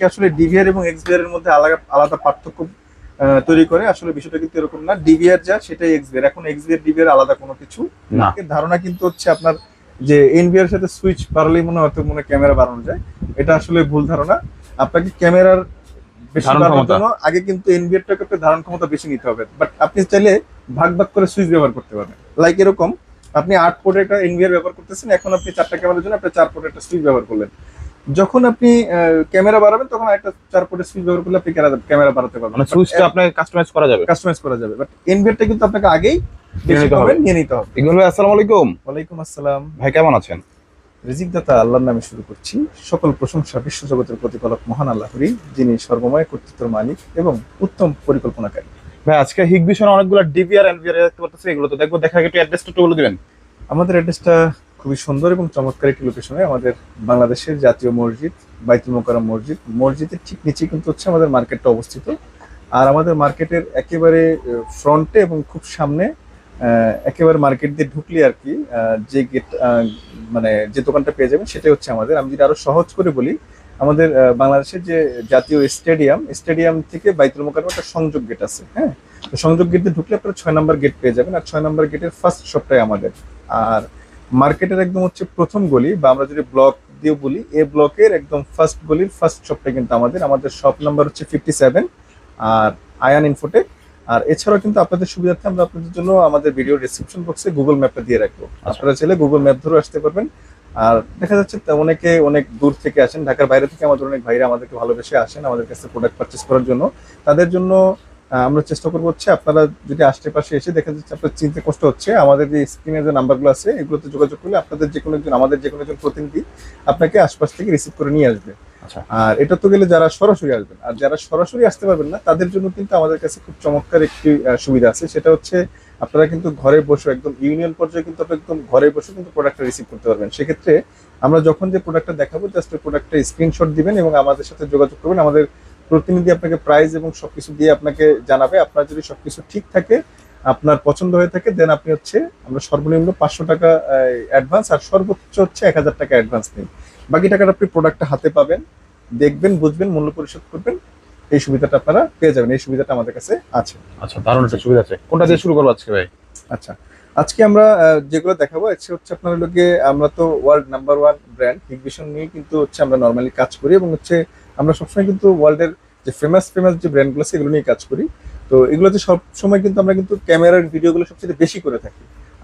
আসলে ডিভিআর এবং এক্সবিআর এর মধ্যে আলাদা আলাদা পার্থক্য তৈরি করে? আসলে বিষয়টা কিন্তু এরকম না। ডিভিআর যা সেটাই এক্সবিআর এখন এক্সবিআর ডিভিআর আলাদা কোনো কিছু না। ধারণা কিন্তু হচ্ছে আপনার যে এনবিআর সাথে সুইচ বাড়ালেই মনে হয় হয়তো মনে ক্যামেরা বাড়ানো যায়। এটা আসলে ভুল ধারণা। আপনাকে ক্যামেরার বেশি বাড়ানোর। জন্য আগে কিন্তু এনবিআরটাকে একটু ধারণ ক্ষমতা বেশি নিতে হবে। বাট আপনি চাইলে ভাগ ভাগ করে সুইচ ব্যবহার করতে পারবেন। লাইক এরকম আপনি আট পোর্টে একটা এনবিআর ব্যবহার করতেছেন। এখন আপনি চারটা ক্যামেরার জন্য আপনি চার পোর্টে একটা সুইচ ব্যবহার করলেন। যখন আপনি ক্যামেরা বাড়াবেন তখন একটা চার পোর্টের সুইচ ব্যবহার করলে আপনি ক্যামেরা বাড়াতে পারবেন। মানে সুইচটা আপনাকে কাস্টমাইজ করা যাবে। কাস্টমাইজ করা যাবে। বাট এনবিআরটা কিন্তু আপনাকে আগেই নিয়ে নিতে হবে। ইকবাল ভাই আসসালামু আলাইকুম। ওয়ালাইকুম আসসালাম। ভাই কেমন আছেন? রিজিক দাতা আল্লাহর নামে শুরু করছি। সকল প্রশংসা বিশ্বজগতের প্রতিপালক মহান আল্লাহরই যিনি সর্বময় কর্তৃত্বের মালিক এবং উত্তম পরিকল্পনাকারী। ভাই আজকে হিগবিশন অনেকগুলো ডিভিআর এনভিআর দেখতে পাচ্ছি এগুলো তো দেখব একটু অ্যাড্রেসটা একটু বলে দিবেন। আমাদের অ্যাড্রেসটা খুবই সুন্দর এবং চমৎকার একটি লোকেশনে আমাদের বাংলাদেশের জাতীয় মসজিদ, বাইতুল মোকাররম মসজিদ। মসজিদের ঠিক নিচে কিন্তু হচ্ছে আমাদের মার্কেটটা অবস্থিত। আর আমাদের মার্কেটের একেবারে ফ্রন্টে এবং খুব সামনে একেবারে মার্কেট দিয়ে ঢুকলে আর কি যে গেট মানে যে দোকানটা পেয়ে যাবেন সেটাই হচ্ছে আমাদের। আমি যদি আরও সহজ করে বলি, আমাদের বাংলাদেশের যে জাতীয় স্টেডিয়াম স্টেডিয়াম থেকে বাইতুল মোকাররম একটা সংযোগ গেট আছে হ্যাঁ? তো সংযোগ গেট দিয়ে ঢুকলে আপনারা ছয় নম্বর গেট পেয়ে যাবেন। আর ছয় নম্বর গেটের ফার্স্ট শপটাই আমাদের। আর মার্কেটের একদম হচ্ছে প্রথম গলি, বা আমরা যদি ব্লক দিয়ে বলি, এ ব্লকের একদম ফার্স্ট গলির ফার্স্ট শপটা কিন্তু আমাদের। আমাদের শপ নাম্বার হচ্ছে ফিফটি সেভেন আর আয়ান ইনফোটেক আর এছাড়াও কিন্তু আপনাদের সুবিধার্থে আমরা আপনাদের জন্য আমাদের ভিডিও ডিসক্রিপশন বক্সে গুগল ম্যাপটা দিয়ে রাখব। আপনারা চাইলে গুগল ম্যাপ ধরে আসতে পারবেন। আর দেখা যাচ্ছে অনেকে অনেক দূর থেকে আসেন, ঢাকার বাইরে থেকে আমাদের অনেক ভাইরা আমাদেরকে ভালোবেসে আসেন আমাদের কাছে প্রোডাক্ট পারচেস করার জন্য। তাদের জন্য আমরা চেষ্টা করব হচ্ছে আপনারা যদি আশেপাশে এসে দেখা যাচ্ছে আপনার চিনতে কষ্ট হচ্ছে আমাদের যে স্ক্রিনে যে নাম্বারগুলো আছে এগুলোতে যোগাযোগ করলে আপনাদের যে কোনো একজন আমাদের যে কোনো একজন প্রতিনিধি আপনাকে আশপাশ থেকে রিসিভ করে নিয়ে আসবে। আচ্ছা। আর এটা তো গেলে যারা সরাসরি আসবেন আর যারা সরাসরি আসতে পারবেন না তাদের জন্য কিন্তু আমাদের কাছে খুব চমৎকার একটি সুবিধা আছে সেটা হচ্ছে আপনারা কিন্তু ঘরে বসে একদম ইউনিয়ন পর্যায়ে কিন্তু আপনারা একদম ঘরে বসে কিন্তু প্রোডাক্টটা রিসিভ করতে পারবেন। সেক্ষেত্রে আমরা যখন যে প্রোডাক্টটা দেখাবো জাস্ট ওই প্রোডাক্টটা স্ক্রিনশট দিবেন এবং আমাদের সাথে যোগাযোগ করবেন আমাদের প্রতিনিধি আপনাকে প্রাইস এবং সবকিছু দিয়ে আপনাকে জানাবে। আপনার যদি সবকিছু ঠিক থাকে আপনার পছন্দ হয়ে থাকে দেন আপনি হচ্ছে আমরা সর্বনিম্ন পাঁচশো টাকা অ্যাডভান্স আর সর্বোচ্চ হচ্ছে এক হাজার টাকা অ্যাডভান্স নিই বাকি টাকাটা আপনি প্রোডাক্টটা হাতে পাবেন দেখবেন বুঝবেন মূল্য পরিশোধ করবেন এই সুবিধাটা আপনারা পেয়ে যাবেন এই সুবিধাটা আমাদের কাছে আছে। আচ্ছা দারুণ একটা সুবিধা আছে। কোনটা দিয়ে শুরু করব আজকে ভাই? আচ্ছা আজকে আমরা যেগুলো দেখাবো হচ্ছে হচ্ছে আপনার লোকে আমরা তো world number one brand Hikvision নিয়ে কিন্তু হচ্ছে আমরা নর্মালি কাজ করি এবং হচ্ছে আমরা সবসময় কিন্তু ওয়ার্ল্ডের যে ফেমাস ফেমাস যে ব্র্যান্ডগুলো আছে, এগুলো নিয়ে কাজ করি। তো এগুলোতে সবসময় কিন্তু আমরা কিন্তু ক্যামেরার ভিডিওগুলো সবচেয়ে বেশি করে থাকি।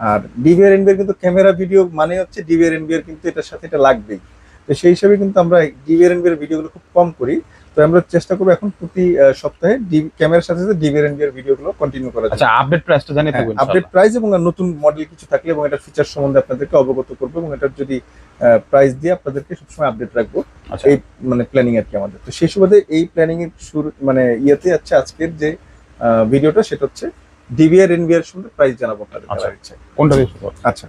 আর ডিভিআর এনবিআর কিন্তু ক্যামেরা ভিডিও মানে হচ্ছে ডিভিআর এনবিআর কিন্তু এটার সাথে এটা লাগবেই। তো সেই হিসাবে কিন্তু আমরা ডিভিআর এনবিআর ভিডিওগুলো খুব কম করি। তো আমরা চেষ্টা করব এখন প্রতি সপ্তাহে ক্যামেরার সাথে সাথে ডিভিআর এনবিআর ভিডিওগুলো কন্টিনিউ করা আচ্ছা আপডেট প্রাইসটা জানিয়ে থাকবেন আপডেট প্রাইস এবং নতুন মডেল কিছু থাকলে এবং এটার ফিচার সম্বন্ধে আপনাদেরকে অবগত করব এবং এটার যদি প্রাইস দিয়ে আপনাদেরকে সবসময় আপডেট রাখব আচ্ছা। এই মানে প্ল্যানিং আর কি আমাদের। তো সেই সুবাদে এই প্ল্যানিং এর শুরু মানে ইয়েতে আছে আজকের যে ভিডিওটা সেটা হচ্ছে ডিভিআর এনবিআর সম্বন্ধে প্রাইস জানাব আপনাদের আচ্ছা। কোনটা আচ্ছা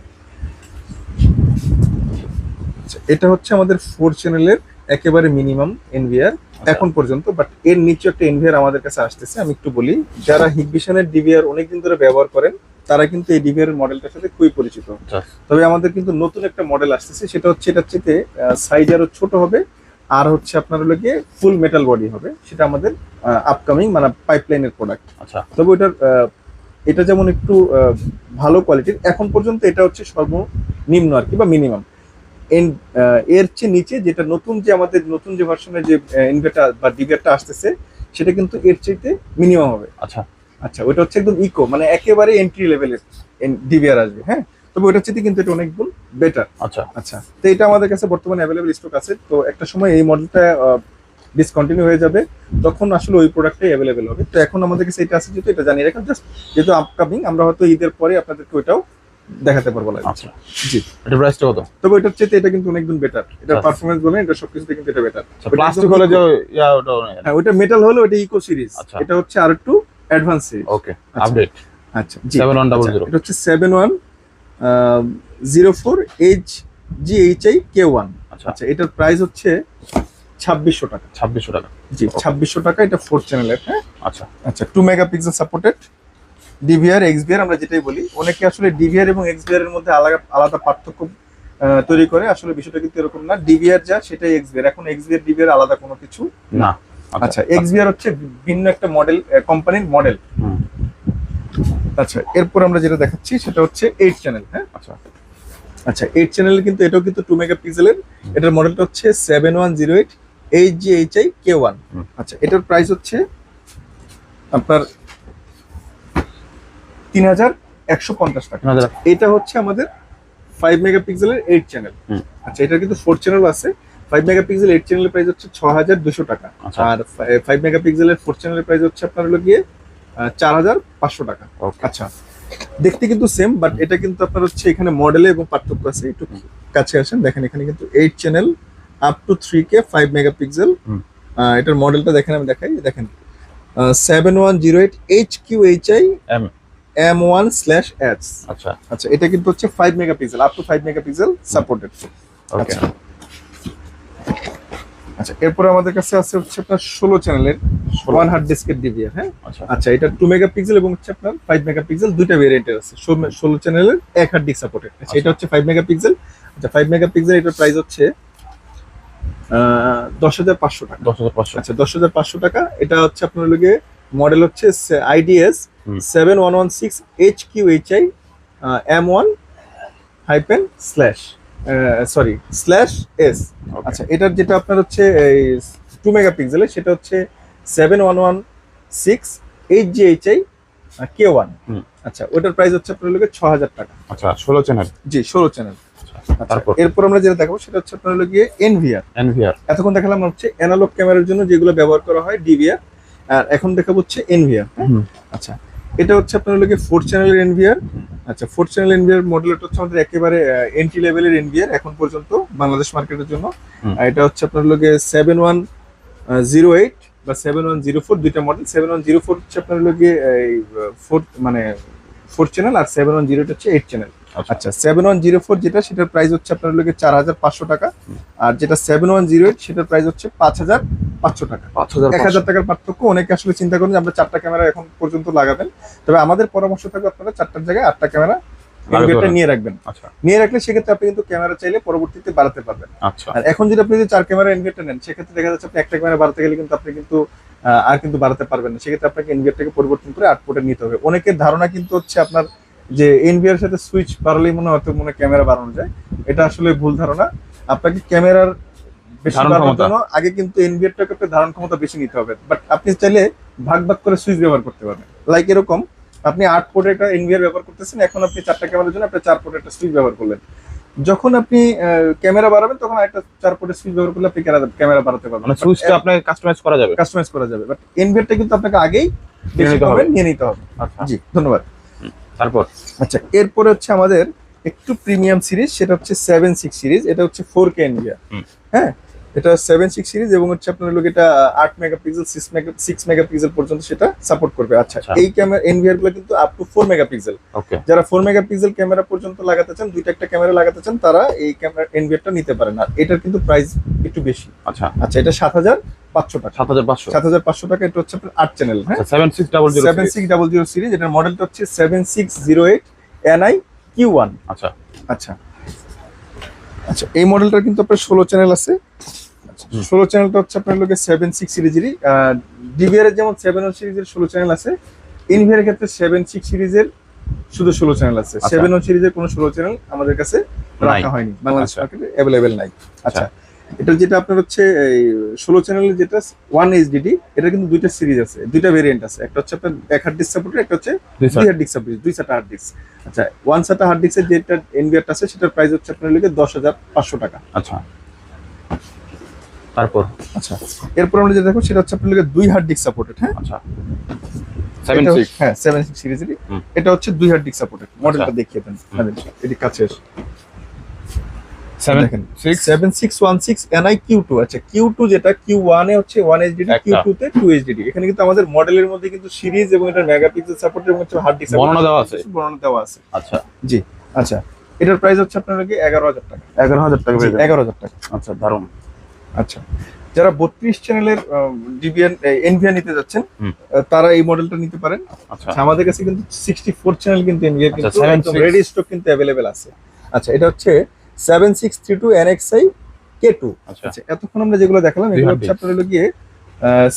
আচ্ছা, এটা হচ্ছে আমাদের ফোর চ্যানেলের একেবারে মিনিমাম এনভিআর আচ্ছা। এখন পর্যন্ত বাট এর নিচে একটা এনভিআর আমাদের কাছে আসতেছে আমি একটু বলি। যারা হিগভিশনের ডিভিআর অনেকদিন ধরে ব্যবহার করেন তারা কিন্তু এই ডিভিআর মডেলটার সাথে খুবই পরিচিত। আচ্ছা। তবে আমাদের কিন্তু নতুন একটা মডেল আসতেছে সেটা হচ্ছে এটা চেতে সাইজ আরও ছোট হবে আর হচ্ছে আপনার হলো গিয়ে ফুল মেটাল বডি হবে সেটা আমাদের আপকামিং মানে পাইপলাইনের প্রোডাক্ট আচ্ছা। তবে ওটার এটা যেমন একটু ভালো কোয়ালিটির এখন পর্যন্ত এটা হচ্ছে সর্বনিম্ন আর কি বা মিনিমাম এর চেয়ে নিচে যেটা নতুন যে আমাদের নতুন যে ভার্সনের যে ইনভার্টার বা ডিভিআরটা আসতেছে সেটা কিন্তু এর চাইতে মিনিমাম হবে। আচ্ছা। আচ্ছা ওটা হচ্ছে একদম ইকো মানে একেবারে এন্ট্রি লেভেলের ডিভিআর আসবে হ্যাঁ? তবে ওটার চাইতে কিন্তু এটা অনেক গুণ বেটার আচ্ছা। আচ্ছা তো এটা আমাদের কাছে বর্তমানে অ্যাভেলেবল স্টক আছে তো একটা সময় এই মডেলটা ডিসকন্টিনিউ হয়ে যাবে তখন আসলে ওই প্রোডাক্টটাই অ্যাভেলেবেল হবে। তো এখন আমাদের কাছে এটা আছে যেহেতু এটা জানিয়ে রাখেন জাস্ট যেহেতু আপকামিং আমরা হয়তো ঈদের পরে আপনাদেরকে ওইটাও দেখাতে পারব আচ্ছা। জি। এটা প্রাইসটা কত? তবে ওইটার চেয়ে এটা কিন্তু অনেক গুণ বেটার এটা আচ্ছা। পারফরমেন্স বলেন এটা সবকিছুতে কিন্তু এটা বেটার আচ্ছা প্লাস্টিক হলে যে ইয়া ওটা হ্যাঁ ওইটা মেটাল হলো ওটা ইকো সিরিজ আচ্ছা। এটা হচ্ছে আর একটু অ্যাডভান্স সিরিজ ওকে আপডেট আচ্ছা জি। সেভেন ওয়ান ডাবল জিরো এটা হচ্ছে seven one zero four H G H I K one আচ্ছা। আচ্ছা এটার প্রাইস হচ্ছে ছাব্বিশশো টাকা। ছাব্বিশশো টাকা। জি ছাব্বিশশো টাকা এটা ফোর চ্যানেলের হ্যাঁ? আচ্ছা। আচ্ছা two megapixel supported DVR XVR আমরা যেটাই বলি অনেকে আসলে ডিভিআর এবং এক্সবিআর এর মধ্যে আলাদা আলাদা পার্থক্য তৈরি করে। আসলে বিষয়টা কিন্তু এরকম না। ডিভিআর যা সেটাই এক্সবিআর এখন এক্সবিআর ডিভিআর আলাদা কোনো কিছু না। আচ্ছা। এক্সবিআর হচ্ছে ভিন্ন একটা মডেল কোম্পানির মডেল আচ্ছা এরপর আমরা যেটা দেখাচ্ছি সেটা হচ্ছে এইট চ্যানেল হ্যাঁ? আচ্ছা। আচ্ছা এইট চ্যানেল কিন্তু এটাও কিন্তু টু মেগা পিক্সেলের এটার মডেলটা হচ্ছে seven one zero eight H G H I K one আচ্ছা এটার প্রাইস হচ্ছে আপনার তিন হাজার একশো পঞ্চাশ টাকা। এটা হচ্ছে আমাদের ফাইভ মেগা পিক্সেলের এইট চ্যানেল। আচ্ছা এটা কিন্তু ফোর চ্যানেল আছে। ফাইভ মেগা পিক্সেল এইট চ্যানেলের প্রাইস হচ্ছে ছ হাজার দুশো টাকা। আচ্ছা। আর ফাইভ মেগা পিক্সেলের ফোর চ্যানেলের প্রাইস হচ্ছে আপনার হলো গিয়ে চার হাজার পাঁচশো টাকা। আচ্ছা দেখতে কিন্তু সেম বাট এটা কিন্তু আপনার হচ্ছে এখানে মডেলে এবং পার্থক্য আছে। একটু কাছে আসেন দেখেন এখানে কিন্তু eight channel up to three K five mega pixel এটার মডেলটা দেখেন আমি দেখাই। দেখেন seven one zero eight H Q H I M M one slash S আচ্ছা। আচ্ছা এটা কিন্তু হচ্ছে five mega pixel up to five mega pixel supported okay আচ্ছা। আচ্ছা এরপরে আমাদের কাছে আছে হচ্ছে আপনার ষোলো চ্যানেলের ওয়ান হার্ড ডিস্কের ডিভিআর হ্যাঁ? আচ্ছা। আচ্ছা এটা টু মেগা পিক্সেল এবং হচ্ছে আপনার ফাইভ মেগা পিক্সেল দুইটা ভেরিয়েন্টের আছে। ষোলো- চ্যানেলের এক হার্ড ডিস্ক সাপোর্টেড আচ্ছা এটা হচ্ছে ফাইভ মেগা পিক্সেল আচ্ছা ফাইভ মেগা পিক্সেল এটার প্রাইস হচ্ছে দশ হাজার পাঁচশো টাকা। দশ হাজার পাঁচশো। আচ্ছা দশ হাজার পাঁচশো টাকা। এটা হচ্ছে আপনার লগে মডেল হচ্ছে IDS. Seven one one six H Q H I M one hyphen slash sorry slash S আচ্ছা এটার যেটা আপনার হচ্ছে এই টু মেগা পিক্সেলের সেটা হচ্ছে seven one one six eight G H I K one. আচ্ছা ওটার প্রাইস হচ্ছে আপনার লোকে ছ হাজার টাকা। আচ্ছা ষোলো চ্যানেল জি ষোলো চ্যানেল তারপর? এরপর আমরা যেটা দেখাবো সেটা হচ্ছে আপনার লোকে এনভিআর এনভিআর এতক্ষণ দেখালাম হচ্ছে অ্যানালগ ক্যামেরার জন্য যেগুলো ব্যবহার করা হয় ডিভিআর আর এখন দেখাবো হচ্ছে এনভিআর আচ্ছা এটা হচ্ছে আপনার লোকে ফোর চ্যানেলের এনভিআর আচ্ছা ফোর চ্যানেল এনভিআর মডেলটা হচ্ছে আমাদের একেবারে এন্ট্রি লেভেলের এনভিআর এখন পর্যন্ত বাংলাদেশ মার্কেটের জন্য। আর এটা হচ্ছে আপনার লোকে সেভেন ওয়ান জিরো এইট বা সেভেন ওয়ান জিরো ফোর দুইটা model seven one zero four হচ্ছে আপনার লোকে এই ফোর মানে ফোর চ্যানেল আর সেভেন ওয়ান জিরো হচ্ছে এইট চ্যানেল আচ্ছা। সেভেন ওয়ান জিরো ফোর যেটা সেটার প্রাইস হচ্ছে আপনার লোকে চার হাজার পাঁচশো টাকা। আর যেটা সেভেন ওয়ান জিরো এইট সেটার প্রাইস হচ্ছে পাঁচ হাজার পাঁচশো টাকা। পাঁচ হাজার এক হাজার টাকার পার্থক্য অনেকে আসলে চিন্তা করেন যে আমরা চারটা ক্যামেরা এখন পর্যন্ত লাগাবেন। তবে আমাদের পরামর্শ থাকবে আপনারা চারটার জায়গায় আটটা ক্যামেরা নিয়ে রাখবেন। আচ্ছা। নিয়ে রাখলে সেক্ষেত্রে আপনি কিন্তু ক্যামেরা চাইলে পরবর্তীতে বাড়াতে পারবেন। আচ্ছা। আর এখন যদি আপনি যদি চার ক্যামেরা এনভিআরটা নেন সেক্ষেত্রে দেখা যাচ্ছে আপনি একটা ক্যামেরা বাড়াতে গেলে কিন্তু আপনি কিন্তু আর কিন্তু বাড়াতে পারবেন না। সেক্ষেত্রে আপনাকে এনভিআরটাকে পরিবর্তন করে আট পোর্টে নিতে হবে। অনেকের ধারণা কিন্তু হচ্ছে আপনার যে এনভিআর সাথে সুইচ বাড়ালেই মনে হয় হয়তো মনে ক্যামেরা বাড়ানো যায়। এটা আসলে ভুল ধারণা। আপনাকে ক্যামেরার বেশি বাড়ানোর জন্য আগে কিন্তু এনভিআরটাকে আপনার ধারণ ক্ষমতা বেশি নিতে হবে। বাট আপনি চাইলে ভাগ ভাগ করে সুইচ ব্যবহার করতে পারবেন। লাইক এরকম আপনি আট পোর্টের একটা এনভিআর ব্যবহার করতেছেন এখন আপনি চারটা ক্যামেরার জন্য আপনি চার পোর্টের একটা সুইচ ব্যবহার করলেন। যখন আপনি ক্যামেরা বাড়াবেন তখন একটা চার পোর্টের সুইচ ব্যবহার করলে আপনি ক্যামেরা বাড়াতে পারবেন। মানে সুইচটা আপনাকে কাস্টমাইজ করা যাবে। কাস্টমাইজ করা যাবে। বাট এনভিআরটা কিন্তু আপনাকে আগেই নিয়ে নিতে হবে। নিয়ে নিতে হবে। আচ্ছা। জি ধন্যবাদ। তারপর? আচ্ছা এরপরে হচ্ছে আমাদের একটু প্রিমিয়াম সিরিজ সেটা হচ্ছে সেভেন সিক্স সিরিজ এটা হচ্ছে ফোর কে ইন্ডিয়া হ্যাঁ? এটা সেভেন সিক্স সিরিজ এবং হচ্ছে আপনার লোক এটা আট megapixel six mega six megapixel পর্যন্ত সেটা সাপোর্ট করবে। আচ্ছা আচ্ছা। এই ক্যামেরা এনভিআরগুলো কিন্তু আপ টু ফোর মেগাপিক্সেল যারা ফোর মেগাপিক্সেল ক্যামেরা পর্যন্ত লাগাতে চান দুইটা একটা ক্যামেরা লাগাতে চান তারা এই ক্যামেরা এনভিআরটা নিতে পারেন। আর এটার কিন্তু প্রাইস একটু বেশি। আচ্ছা। আচ্ছা এটা সাত হাজার পাঁচশো টাকা। সাত হাজার পাঁচশো। সাত হাজার পাঁচশো টাকা এটা হচ্ছে আপনার আট চ্যানেল হ্যাঁ? Seven six double zero seven six double zero series এটার মডেলটা হচ্ছে seven six zero eight NI Q one আচ্ছা। আচ্ছা। আচ্ছা এই মডেলটার কিন্তু আপনার ষোলো চ্যানেল আছে। ষোলো চ্যানেলটা হচ্ছে আপনার লোকে সেভেন সিক্স সিরিজেরই ডিভিআর এর যেমন সেভেন ওয়ান সিরিজের ষোলো চ্যানেল আছে ইনভিআর ক্ষেত্রে সেভেন সিক্স সিরিজের শুধু ষোলো চ্যানেল আছে। আচ্ছা। সেভেন ওয়ান সিরিজের কোনো ষোলো চ্যানেল আমাদের কাছে রাখা হয়নি। বাংলাদেশ আচ্ছা। মার্কেটে অ্যাভেলেবেল নাই। আচ্ছা। এটা যেটা আপনার হচ্ছে এই ষোলো চ্যানেলের যেটা ওয়ান এইচডিডি এটা কিন্তু দুইটা সিরিজ আছে দুইটা ভেরিয়েন্ট আছে। একটা হচ্ছে আপনার এক হার্ড ডিস্ক সাপোর্টের একটা হচ্ছে দুই হার্ড ডিস্ক সাপোর্ট দুই সাটা হার্ড ডিস্ক আচ্ছা ওয়ান সাটা হার্ড ডিস্কের যেটা এনভিআরটা আছে সেটার প্রাইস হচ্ছে আপনার লিখে দশ হাজার পাঁচশো টাকা। আচ্ছা। তারপর। আচ্ছা এরপর আমরা যেটা দেখো সেটা হচ্ছে আপনার লিখে দুই হার্ড ডিস্ক সাপোর্টেড হ্যাঁ? আচ্ছা। সেভেন সিক্স হ্যাঁ সেভেন সিক্স সিরিজেরই এটা হচ্ছে দুই হার্ড ডিস্ক সাপোর্টেড মডেলটা। দেখিয়ে দেন। আমাদের এটি কাছে এসে। এখানে কিন্তু আমাদের মডেলের মধ্যে কিন্তু সিরিজ এবং এটা মেগাপিক্সেল সাপোর্ট এবং হার্ড ডিস্ক বর্ণনা দেওয়া আছে। বর্ণনা দেওয়া আছে। আচ্ছা। জি আচ্ছা। এটার প্রাইস হচ্ছে আপনার এগারো হাজার টাকা। এগারো হাজার টাকা এগারো হাজার টাকা। আচ্ছা দারুণ। আচ্ছা। যারা বত্রিশ চ্যানেলের ডিবিএন এনভিআর নিতে যাচ্ছেন তারা এই মডেলটা নিতে পারেন। আচ্ছা। আচ্ছা, আমাদের কাছে কিন্তু সিক্সটি ফোর চ্যানেল কিন্তু এনভিআর আচ্ছা, কিন্তু 76 রেডি স্টক কিন্তু অ্যাভেলেবেল আছে। আচ্ছা এটা হচ্ছে seven six three two N X I K two আচ্ছা। এতক্ষণ আমরা যেগুলো দেখালাম এগুলো হচ্ছে আপনার হলো গিয়ে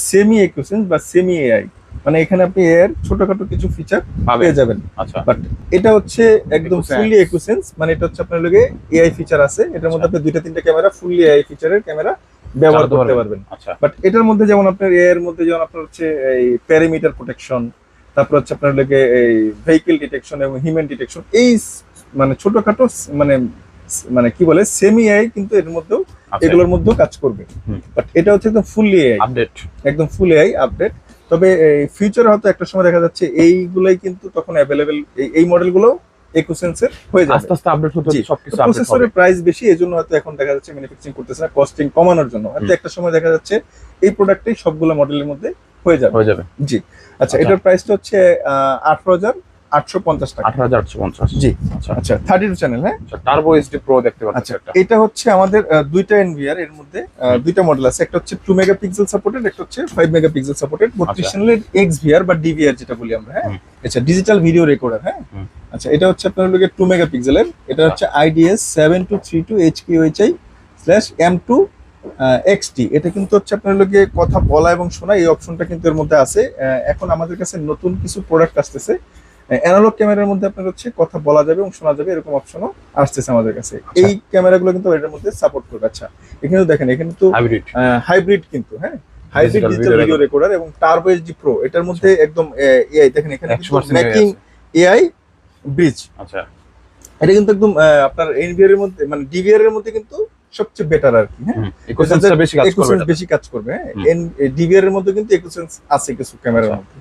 সেমি একুসেন্স বা সেমি এআই মানে এখানে আপনি এর ছোটখাটো কিছু ফিচার পেয়ে যাবেন। আচ্ছা। বাট এটা হচ্ছে একদম ফুললি একুসেন্স মানে এটা হচ্ছে আপনার লগে এআই ফিচার আছে। এটার মধ্যে আপনি দুইটা তিনটা ক্যামেরা ফুললি এআই ফিচারের ক্যামেরা ব্যবহার করতে পারবেন। পারবেন। আচ্ছা। বাট এটার মধ্যে যেমন আপনার এর মধ্যে যেমন আপনার হচ্ছে এই প্যারিমিটার প্রোটেকশন তারপর হচ্ছে আপনার লগে এই ভেহিকেল ডিটেকশন এবং হিউম্যান ডিটেকশন এই মানে ছোটখাটো মানে মানে কি বলে সেমি এআই কিন্তু এর মধ্যেও আচ্ছা এগুলোর মধ্যেও কাজ করবে। বাট এটা হচ্ছে একদম ফুললি এআই আপডেট একদম ফুল এআই আপডেট তবে ফিউচারে হয়তো একটা সময় দেখা যাচ্ছে এইগুলাই কিন্তু তখন অ্যাভেলেবেল এই মডেলগুলো একুসেন্সের হয়ে যাবে। আস্তে আস্তে আপডেট হতে সবকিছু প্রসেসরের প্রাইস বেশি এজন্য হয়তো এখন দেখা যাচ্ছে ম্যানুফ্যাকচারিং করতেছে না কস্টিং কমানোর জন্য। হয়তো একটা সময় দেখা যাচ্ছে এই প্রোডাক্টটাই সবগুলো মডেলের মধ্যে হয়ে যাবে। হয়ে যাবে। জি আচ্ছা আচ্ছা। এটার প্রাইসটা হচ্ছে আঠারো হাজার। আটশো পঞ্চাশ টাকা। আঠারো হাজার আটশো পঞ্চাশ। জি। আচ্ছা। আচ্ছা থার্টি টু চ্যানেল হ্যাঁ? আচ্ছা টার্বো এইচডি প্রো দেখতে পাচ্ছি আচ্ছা এটা হচ্ছে আমাদের দুইটা এনভিআর এর মধ্যে দুইটা মডেল আছে। একটা হচ্ছে টু মেগাপিক্সেল সাপোর্টেড একটা হচ্ছে ফাইভ মেগাপিক্সেল সাপোর্টেড বত্রিশ আচ্ছা। চ্যানেলের এক্স ভিআর বা ডিভিআর যেটা বলি আমরা হ্যাঁ? আচ্ছা ডিজিটাল ভিডিও রেকর্ডার হ্যাঁ? হুম। আচ্ছা এটা হচ্ছে আপনার লোকের টু মেগাপিক্সেলের এটা আচ্ছা। হচ্ছে IDS seven two three two H Q H I slash M two XT এটা কিন্তু হচ্ছে আপনার লোকে কথা বলা এবং শোনা এই অপশনটা কিন্তু এর মধ্যে আছে। এখন আমাদের কাছে নতুন কিছু প্রোডাক্ট আসতেছে। অ্যানালগ ক্যামেরার মধ্যে আপনার হচ্ছে কথা বলা যাবে এবং শোনা যাবে এরকম অপশনও আসতেছে আমাদের কাছে। এই ক্যামেরাগুলো কিন্তু এটার মধ্যে সাপোর্ট করবে। আচ্ছা এখানে দেখেন এখানে তো হাইব্রিড কিন্তু হ্যাঁ? হাইব্রিড ডিজিটাল ভিডিও রেকর্ডার এবং টার্বো এইচডি প্রো এটার মধ্যে একদম এআই দেখেন এখানে 100% মেকিং এআই ব্রিজ আচ্ছা। এটা কিন্তু একদম আপনার এনভিআর এর মধ্যে মানে ডিভিআর এর মধ্যে কিন্তু সবচেয়ে বেটার আর কি হ্যাঁ? বেশি কাজ করবে একুসেন্স বেশি কাজ করবে হ্যাঁ। ডিভিআর এর মধ্যে কিন্তু একুসেন্স আছে কিছু ক্যামেরার আচ্ছা। মধ্যে।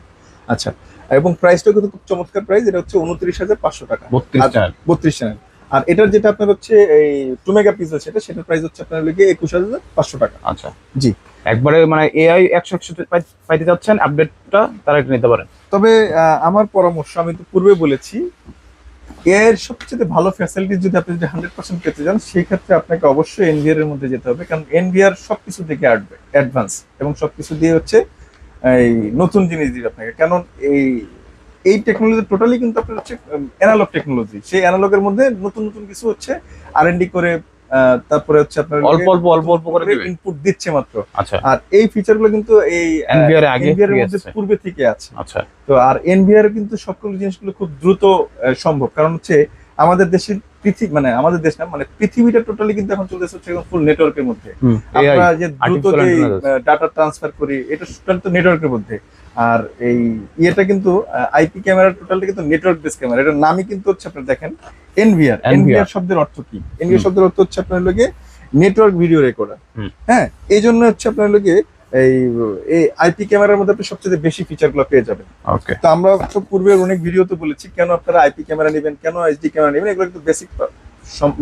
আচ্ছা এবং প্রাইসটা কিন্তু খুব চমৎকার প্রাইস এটা হচ্ছে উনত্রিশ হাজার পাঁচশো টাকা। 32 আর- চ্যানেল বত্রিশ চ্যানেল আর এটার যেটা আপনার হচ্ছে এই টু মেগা পিক্সেল সেটা সেটার প্রাইস হচ্ছে আপনার লিখে একুশ হাজার পাঁচশো টাকা। আচ্ছা। জি। একবারে মানে এআই একশো একশো পাই- পাইতে যাচ্ছেন আপডেটটা তারা একটু নিতে পারেন। তবে আমার পরামর্শ আমি তো পূর্বে বলেছি এর সবচেয়ে ভালো ফ্যাসিলিটি যদি আপনি যদি হান্ড্রেড পার্সেন্ট পেতে চান সেই ক্ষেত্রে আপনাকে অবশ্যই এনভিআর এর মধ্যে যেতে হবে কারণ এনভিআর সবকিছু থেকে অ্যাডভান্স এবং সবকিছু দিয়ে হচ্ছে এই নতুন জিনিস দিবে আপনাকে। কারণ এই এই টেকনোলজি টোটালি কিন্তু আপনার হচ্ছে অ্যানালগ টেকনোলজি সেই অ্যানালগের মধ্যে নতুন নতুন কিছু হচ্ছে আর করে আহ, তারপরে হচ্ছে আপনার অল্প অল্প অল্প অল্প করে ইনপুট দিচ্ছে মাত্র। আচ্ছা। আর এই ফিচারগুলো কিন্তু এই NVR এ আগে এনভিআর এর মধ্যে। পূর্বে থেকে আছে। আচ্ছা। তো আর এনভিআর কিন্তু সবগুলো জিনিসগুলো খুব দ্রুত সম্ভব। কারণ হচ্ছে আমাদের দেশের পৃথিবী মানে আমাদের দেশ না মানে পৃথিবীটা টোটালি কিন্তু এখন চলতেছে হচ্ছে ফুল নেটওয়ার্কের মধ্যে। আমরা যে দ্রুত যে ডাটা ট্রান্সফার করি এটা টোটাল তো নেটওয়ার্কের মধ্যে। আর এই ইয়েটা কিন্তু আইপি ক্যামেরা টোটালটা কিন্তু নেটওয়ার্ক বেস ক্যামেরা এটার নামই কিন্তু হচ্ছে আপনার দেখেন এনভিআর এনভিআর শব্দের অর্থ কি? এনভিআর শব্দের অর্থ হচ্ছে আপনার লগে নেটওয়ার্ক ভিডিও রেকর্ডার হ্যাঁ এই জন্য হচ্ছে আপনার লগে এই এই আইপি ক্যামেরার মধ্যে আপনি সবচেয়ে বেশি ফিচারগুলো পেয়ে যাবেন। ওকে তো আমরা তো পূর্বের অনেক ভিডিওতে বলেছি কেন আপনারা আইপি ক্যামেরা নেবেন কেন এইচডি ক্যামেরা নেবেন এগুলো কিন্তু বেসিক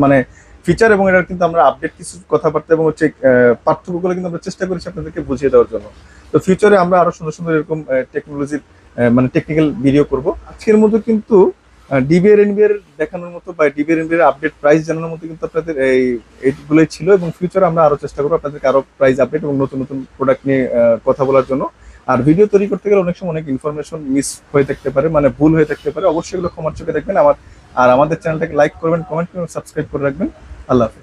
মানে ফিচার এবং এটার কিন্তু আমরা আপডেট কিছু কথাবার্তা এবং হচ্ছে পার্থক্যগুলো কিন্তু আমরা চেষ্টা করেছি আপনাদেরকে বুঝিয়ে দেওয়ার জন্য। তো ফিউচারে আমরা আরও সুন্দর সুন্দর এরকম টেকনোলজির মানে টেকনিক্যাল ভিডিও করব। আজকের মতো কিন্তু ডিবিআর এনবিআর দেখানোর মতো বা ডিবিআর এনবিআর আপডেট প্রাইস জানানোর মতো কিন্তু আপনাদের এই এইগুলোই ছিল এবং ফিউচারে আমরা আরও চেষ্টা করব আপনাদেরকে আরও প্রাইস আপডেট এবং নতুন নতুন প্রোডাক্ট নিয়ে কথা বলার জন্য। আর ভিডিও তৈরি করতে গেলে অনেক সময় অনেক ইনফরমেশন মিস হয়ে থাকতে পারে মানে ভুল হয়ে থাকতে পারে। অবশ্যই এগুলো ক্ষমার চোখে দেখবেন। আমার আর আমাদের চ্যানেলটাকে লাইক করবেন কমেন্ট করবেন সাবস্ক্রাইব করে রাখবেন। আল্লাহ হাফেজ।